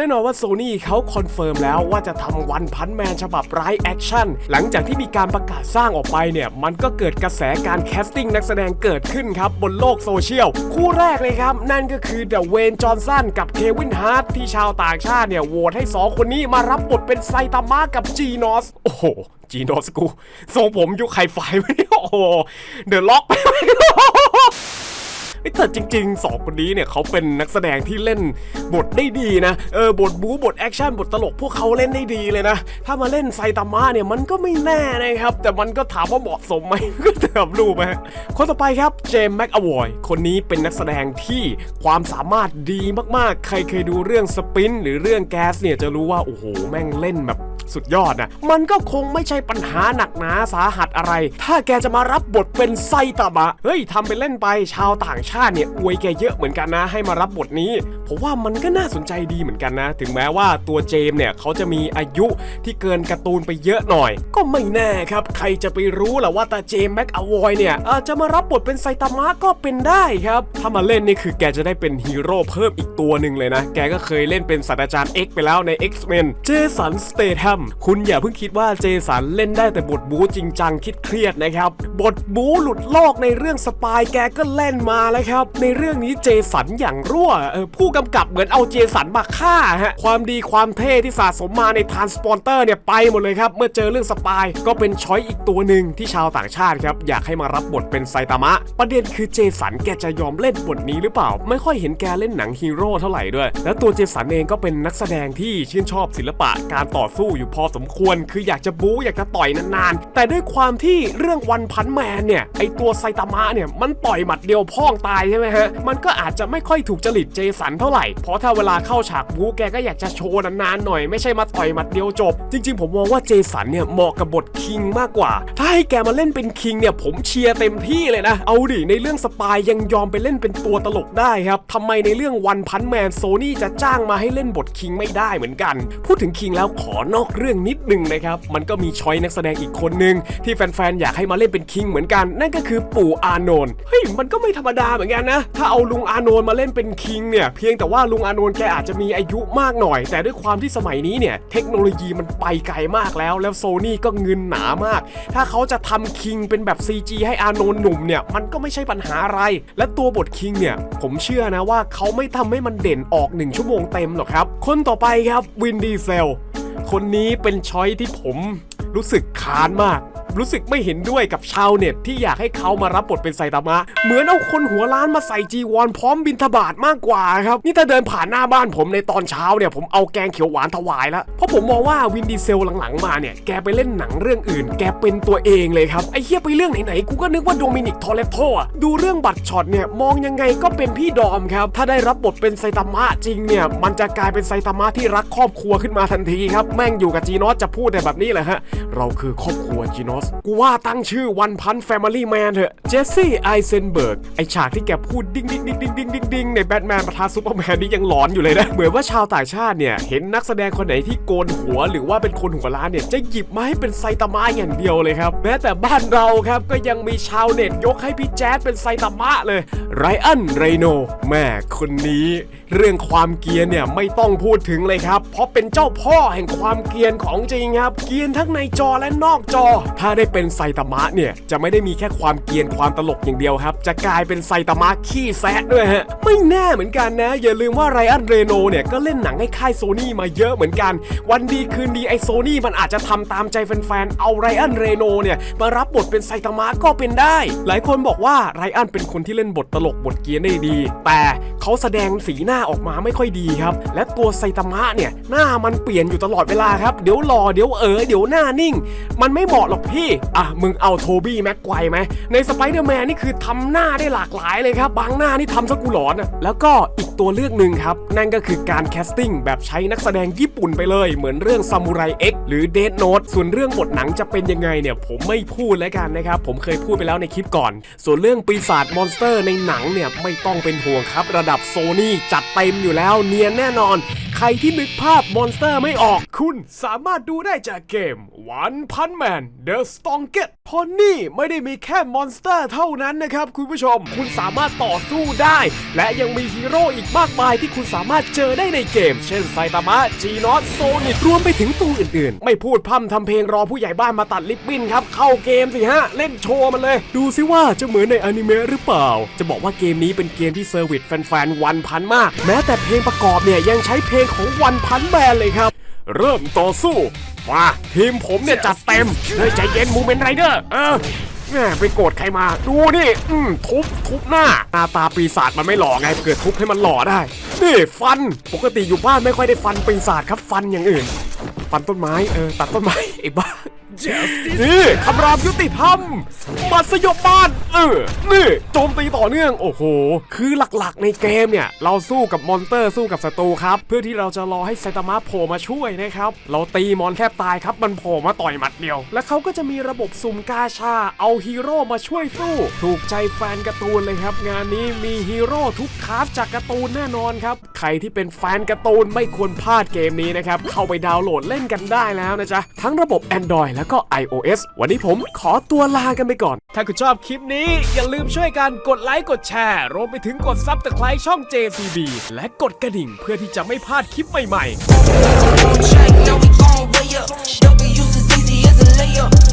แน่นอนว่าโซนี่เขาคอนเฟิร์มแล้วว่าจะทำวันพันแมนฉบับร้ายแอคชั่น หลังจากที่มีการประกาศสร้างออกไปเนี่ย มันก็เกิดกระแสการแคสติ้งนักแสดงเกิดขึ้นครับ บนโลกโซเชียล คู่แรกเลยครับ นั่นก็คือเดอะเวนจอห์นสันกับเควินฮาร์ทที่ชาวต่างชาติเนี่ยโหวตให้สองคนนี้มารับบทเป็นไซตามะกับจีนอส โอ้โหจีนอสกูทรงผมยุคไฮไฟไม่ได้โอ้โหเดอะล็อกเอ้ย แต่จริงๆสองคนนี้เนี่ยเขาเป็นนักแสดงที่เล่นบทได้ดีนะ เออบทบู๊บทแอคชั่นบทตลกพวกเขาเล่นได้ดีเลยนะ ถ้ามาเล่นไซตามะเนี่ยมันก็ไม่แน่นะครับ แต่มันก็ถามว่าเหมาะสมไหมก็ถามรูปไหมคนต่อไปครับเจมส์แม็กอวอยคนนี้เป็นนักแสดงที่ความสามารถดีมากๆ ใครเคยดูเรื่องสปินหรือเรื่องแก๊สเนี่ยจะรู้ว่าโอ้โหแม่งเล่นแบบสุดยอดนะ มันก็คงไม่ใช่ปัญหาหนักหนาสาหัสอะไร ถ้าแกจะมารับบทเป็นไซตามะ เฮ้ยทำไปเล่นไปชาวต่างชาติเนี่ยอวยแกเยอะเหมือนกันนะให้มารับบทนี้ผมว่ามันก็น่าสนใจดีเหมือนกันนะ ถึงแม้ว่าตัวเจมเนี่ยเขาจะมีอายุที่เกินการ์ตูนไปเยอะหน่อย ก็ไม่แน่ครับ ใครจะไปรู้ล่ะว่าตาเจมแม็กอวอยเนี่ยอาจจะมารับบทเป็นไซตามะก็เป็นได้ครับ ถ้ามาเล่นนี่คือแกจะได้เป็นฮีโร่เพิ่มอีกตัวหนึ่งเลยนะ แกก็เคยเล่นเป็นศาสตราจารย์ X ไปแล้วใน X-Men เจสันสเตท m คุณอย่าเพิ่งคิดว่าเจสันเล่นได้แต่บทบู๊จริงจังคิดเครียดนะครับบทบู๊หลุดโลกในเรื่องสปายแกก็เล่นมาแล้วครับ ในเรื่องนี้เจสันอย่างรั่วผู้กำกับเหมือนเอาเจสันมาฆ่าฮะความดีความเท่ที่สะสมมาในทรานสปอนเตอร์เนี่ยไปหมดเลยครับเมื่อเจอเรื่องสปายก็เป็นช้อยอีกตัวหนึ่งที่ชาวต่างชาติครับอยากให้มารับบทเป็นไซตามะ ประเด็นคือเจสันแกจะยอมเล่นบทนี้หรือเปล่า ไม่ค่อยเห็นแกเล่นหนังฮีโร่เท่าไหร่ด้วย แล้วตัวเจสันเองก็เป็นนักแสดงที่ชื่นชอบศิลปะการต่อสู้อยู่พอสมควร คืออยากจะบู๊อยากจะต่อยนานๆ แต่ด้วยความที่เรื่องวันพันแมนเนี่ยไอตัวไซตามะเนี่ยมันต่อยหมัดเดียวพ่องตายใช่ไหมฮะ มันก็อาจจะไม่ค่อยถูกจริตเจสันเท่าไหร่ เพราะถ้าเวลาเข้าฉากบู๊แกก็อยากจะโชว์นานๆหน่อย ไม่ใช่มาต่อยหมัดเดียวจบ จริง ๆ ผมมองว่าเจสันเนี่ยเหมาะกับบทคิงมากกว่า ถ้าให้แกมาเล่นเป็นคิงเนี่ยผมเชียร์เต็มที่เลยนะ เอาดิในเรื่องสปายยังยอมไปเล่นเป็นตัวตลกได้ครับทำไมในเรื่องวันพันแมนโซนี่จะจ้างมาให้เล่นบทคิงไม่ได้เหมือนกัน พูดถึงคิงแล้วขอนอกเรื่องนิดนึงนะครับ มันก็มีช้อยนักแสดงอีกคนนึงที่แฟนๆอยากให้มาเล่นเป็นคิงเหมือนกัน นั่นก็คือปู่อานนท์ เฮ้ย มันก็ไม่ธรรมดาเหมือนกันนะ ถ้าเอาลุงอานนท์มาเล่นเป็นคิงเนี่ย เพียงแต่ว่าลุงอานนท์แกอาจจะมีอายุมากหน่อย แต่ด้วยความที่สมัยนี้เนี่ย เทคโนโลยีมันไปไกลมากแล้ว แล้วโซนี่ก็เงินหนามาก ถ้าเขาจะทำคิงเป็นแบบ CG ให้อานนท์หนุ่มเนี่ย มันก็ไม่ใช่ปัญหาอะไร และตัวบทคิงเนี่ย ผมเชื่อนะว่าเขาไม่ทำให้มันเด่นออกหนึ่งชั่วโมงเต็มหรอกครับ คนต่อไปครับวินดีเซล คนนี้เป็นช้อยที่ผมรู้สึกค้านมาก รู้สึกไม่เห็นด้วยกับชาวเน็ตที่อยากให้เขามารับบทเป็นไซตามะ เหมือนเอาคนหัวล้านมาใส่จีวรพร้อมบินทบาทมากกว่าครับ นี่ถ้าเดินผ่านหน้าบ้านผมในตอนเช้าเนี่ย ผมเอาแกงเขียวหวานถวายแล้ว เพราะผมมองว่าวินดีเซลหลังๆมาเนี่ย แกไปเล่นหนังเรื่องอื่น แกเป็นตัวเองเลยครับ ไอ้เหี้ยไปเรื่องไหนๆ กูก็นึกว่าโดมินิกทอร์เรโตอะดูเรื่องบัตรช็อตเนี่ยมองยังไงก็เป็นพี่ดอมครับ ถ้าได้รับบทเป็นไซตามะจริงเนี่ย มันจะกลายเป็นไซตามะที่รักครอบครัวขึ้นมาทันทีครับ แม่งอยู่กับจีนอสจะพูดแต่แบบนี้แหละฮะ เราคือครอบครัวจีนอสกูว่าตั้งชื่อวันพันแฟมิลี่แมนเถอะ เจสซี่ไอเซนเบิร์ก ไอฉากที่แกพูดดิ้งดิ้งดิ้งดิ้งดิ้งดิ้งดิ้งในแบทแมนประทาซูเปอร์แมนนี่ยังหลอนอยู่เลยนะ เหมือนว่าชาวต่างชาติเนี่ย เห็นนักแสดงคนไหนที่โกนหัวหรือว่าเป็นคนหัวล้านเนี่ย จะหยิบมาให้เป็นไซตามะอย่างเดียวเลยครับ แม้แต่บ้านเราครับก็ยังมีชาวเน็ตยกให้พี่แจ๊ดเป็นไซตามะเลยไรอันไรโนแม่คนนี้ เรื่องความเกียนเนี่ยไม่ต้องพูดถึงเลยครับ เพราะเป็นเจ้าพ่อแห่งความเกียนของจริงครับ เกียนทั้งในจอและนอกจอ ถ้าได้เป็นไซตามะเนี่ยจะไม่ได้มีแค่ความเกียนความตลกอย่างเดียวครับ จะกลายเป็นไซตามะขี้แซะด้วยฮะไม่แน่เหมือนกันนะ อย่าลืมว่าไรอันเรโนเนี่ยก็เล่นหนังให้ค่ายโซนี่มาเยอะเหมือนกัน วันดีคืนดีไอโซนี่มันอาจจะทำตามใจแฟนๆเอาไรอันเรโนเนี่ยมารับบทเป็นไซตามะก็เป็นได้ หลายคนบอกว่าไรอันเป็นคนที่เล่นบทตลกบทเกียนได้ดี แต่เขาแสดงสีหน้าออกมาไม่ค่อยดีครับ และตัวไซตามะเนี่ยหน้ามันเปลี่ยนอยู่ตลอดเวลาครับ เดี๋ยวหล่อเดี๋ยวเออเดี๋ยวหน้านิ่ง มันไม่เหมาะหรอกพี่ อะ มึงเอาโทบี้แม็กไกวไหม ในสไปเดอร์แมนนี่คือทำหน้าได้หลากหลายเลยครับ บางหน้านี่ทำซะกูหลอนอะแล้วก็อีกตัวเลือกหนึ่งครับ นั่นก็คือการแคสติ้งแบบใช้นักแสดงญี่ปุ่นไปเลย เหมือนเรื่องซามูไรเอ็กหรือเด n โน e ส่วนเรื่องบทหนังจะเป็นยังไงเนี่ยผมไม่พูดแล้วกันนะครับผมเคยพูดไปแล้วในคลิปก่อน ส่วนเรื่องปีศาจมอนสเตอร์ในหนังเนี่ยไม่ต้องเป็นห่วงครับ ระดับโซนี่จัดเต็มอยู่แล้วเนียนแน่นอน ใครที่นึกภาพมอนสเตอร์ไม่ออกคุณสามารถดูได้จากเกม One Punch Man The Strongest เพราะนี่ไม่ได้มีแค่มอนสเตอร์เท่านั้นนะครับคุณผู้ชม คุณสามารถต่อสู้ได้ และยังมีฮีโร่อีกมากมายที่คุณสามารถเจอได้ในเกม เช่นไซตามะจีนอสโซนิรวมไปถึงตัวอื่นๆ ไม่พูดพร่ำทำเพลงรอผู้ใหญ่บ้านมาตัดลิปบิ้นครับ เข้าเกมสิฮะ เล่นโชว์มันเลย ดูซิว่าจะเหมือนในอนิเมะหรือเปล่า จะบอกว่าเกมนี้เป็นเกมที่เซอร์วิสแฟนๆวันพันมากแม้แต่เพลงประกอบเนี่ยยังใช้เพลงของวันพันแบนเลยครับ เริ่มต่อสู้มาทีมผมเนี่ยจัดเต็มเฮ้ยใจเย็นมูเมนไรเดอร์เออแม่ไปโกรธใครมา ดูนี่ อืมทุบทุบหน้าหน้าตาปีศาจมันไม่หล่อไงเกิดทุบให้มันหล่อได้ นี่ฟัน ปกติอยู่บ้านไม่ค่อยได้ฟันปีศาจครับฟันอย่างอื่น ฟันต้นไม้เออตัดต้นไม้ไอ้บ้านี่คำรามยุติธรรมมาสยบบ้านเออนี่โจมตีต่อเนื่องโอ้โห คือหลักๆในเกมเนี่ย เราสู้กับมอนเตอร์สู้กับศัตรูครับ เพื่อที่เราจะรอให้ไซตามะโผล่มาช่วยนะครับ เราตีมอนแทบตายครับมันโผล่มาต่อยหมัดเดียว และเขาก็จะมีระบบสุ่มกาชา เอาฮีโร่มาช่วยสู้ ถูกใจแฟนการ์ตูนเลยครับ งานนี้มีฮีโร่ทุกคลาสจากการ์ตูนแน่นอนครับใครที่เป็นแฟนการ์ตูนไม่ควรพลาดเกมนี้นะครับเข้าไปดาวน์โหลดเล่นกันได้แล้วนะจ๊ะ ทั้งระบบ Android แล้วก็ iOS วันนี้ผมขอตัวลากันไปก่อน ถ้าคุณชอบคลิปนี้อย่าลืมช่วยกันกดไลค์กดแชร์รวมไปถึงกดซับสไครต์ช่อง JCB และกดกระดิ่งเพื่อที่จะไม่พลาดคลิปใหม่ๆ check, now we gon' way up. W's as easy as a layup.